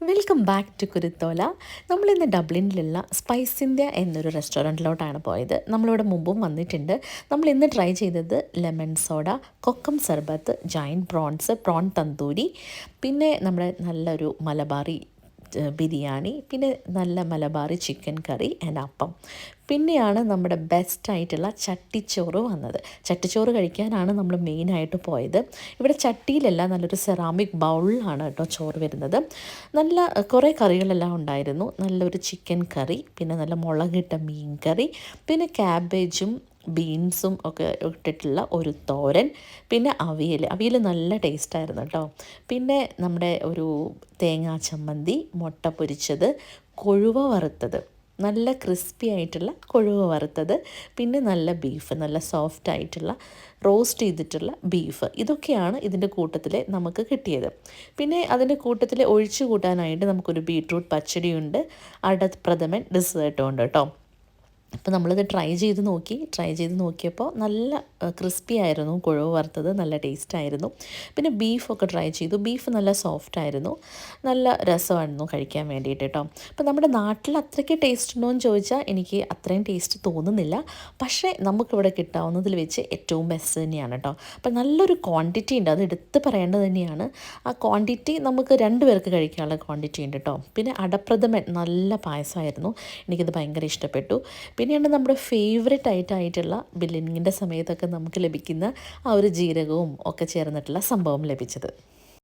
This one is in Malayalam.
വെൽക്കം ബാക്ക് ടു കുരുത്തോല നമ്മളിന്ന് ഡബ്ലിനിലുള്ള സ്പൈസ് ഇന്ത്യ എന്നൊരു റെസ്റ്റോറന്റിലോട്ടാണ് പോയത്. നമ്മളിവിടെ മുമ്പും വന്നിട്ടുണ്ട്. നമ്മൾ ഇന്ന് ട്രൈ ചെയ്തത് lemon soda kokum sharbat Jain prawns prawn tandoori പിന്നെ നമ്മുടെ നല്ലൊരു മലബാറി ബിരിയാണി പിന്നെ നല്ല മലബാറി ചിക്കൻ കറി ആൻഡ് അപ്പം. പിന്നെയാണ് നമ്മുടെ ബെസ്റ്റ് ആയിട്ടുള്ള ചട്ടിച്ചോറ് വന്നത്. ചട്ടിച്ചോറ് കഴിക്കാനാണ് നമ്മൾ മെയിനായിട്ട് പോയത്. ഇവിടെ ചട്ടിയിലല്ല നല്ലൊരു സെറാമിക് ബൗളിലാണ് കേട്ടോ ചോറ് വരുന്നത്. നല്ല കുറേ കറികളെല്ലാം ഉണ്ടായിരുന്നു. നല്ലൊരു ചിക്കൻ കറി പിന്നെ നല്ല മുളകിട്ട മീൻ കറി പിന്നെ ക്യാബേജും ബീൻസും ഒക്കെ ഇട്ടിട്ടുള്ള ഒരു തോരൻ പിന്നെ അവിയൽ അവിയൽ നല്ല ടേസ്റ്റായിരുന്നു കേട്ടോ പിന്നെ നമ്മുടെ ഒരു തേങ്ങാ ചമ്മന്തി മുട്ട പൊരിച്ചത് കൊഴുവ വറുത്തത്. നല്ല ക്രിസ്പി ആയിട്ടുള്ള കൊഴുവ വറുത്തത് പിന്നെ നല്ല ബീഫ് നല്ല സോഫ്റ്റ് ആയിട്ടുള്ള റോസ്റ്റ് ചെയ്തിട്ടുള്ള ബീഫ് ഇതൊക്കെയാണ് ഇതിന്റെ കൂട്ടത്തിൽ നമുക്ക് കിട്ടിയത്. പിന്നെ അതിന്റെ കൂട്ടത്തിൽ ഒഴിച്ചു കൂട്ടാനായിട്ട് നമുക്കൊരു ബീട്രൂട്ട് പച്ചടിയുണ്ട് അടപ്രഥമൻ ഡെസേർട്ടും ഉണ്ട് കേട്ടോ അപ്പോൾ നമ്മളിത് ട്രൈ ചെയ്ത് നോക്കി ട്രൈ ചെയ്ത് നോക്കിയപ്പോൾ നല്ല ക്രിസ്പി ആയിരുന്നു കുഴവ് വറുത്തത് നല്ല ടേസ്റ്റ് ആയിരുന്നു. പിന്നെ ബീഫൊക്കെ ട്രൈ ചെയ്തു. ബീഫ് നല്ല സോഫ്റ്റ് ആയിരുന്നു. നല്ല രസമായിരുന്നു കഴിക്കാൻ വേണ്ടിയിട്ട് കേട്ടോ അപ്പോൾ നമ്മുടെ നാട്ടിൽ അത്രയ്ക്ക് ടേസ്റ്റ് ഉണ്ടോ എന്ന് ചോദിച്ചാൽ എനിക്ക് അത്രയും ടേസ്റ്റ് തോന്നുന്നില്ല. പക്ഷേ നമുക്കിവിടെ കിട്ടാവുന്നതിൽ വെച്ച് ഏറ്റവും ബെസ്റ്റ് തന്നെയാണ് കേട്ടോ അപ്പോൾ നല്ലൊരു ക്വാണ്ടിറ്റി ഉണ്ട്. അത് എടുത്ത് പറയേണ്ടത് തന്നെയാണ്. ആ ക്വാണ്ടിറ്റി നമുക്ക് രണ്ട് പേർക്ക് കഴിക്കാനുള്ള ക്വാണ്ടിറ്റി ഉണ്ട് കേട്ടോ പിന്നെ അടപ്രഥമൻ നല്ല പായസമായിരുന്നു. എനിക്കത് ഭയങ്കര ഇഷ്ടപ്പെട്ടു. പിന്നെയാണ് നമ്മുടെ ഫേവറേറ്റ് ആയിട്ടായിട്ടുള്ള ബില്ലിങ്ങിന്റെ സമയത്തൊക്കെ നമുക്ക് ലഭിക്കുന്ന ആ ഒരു ജീരകവും ഒക്കെ ചേർന്നിട്ടുള്ള സംഭവം ലഭിച്ചത്.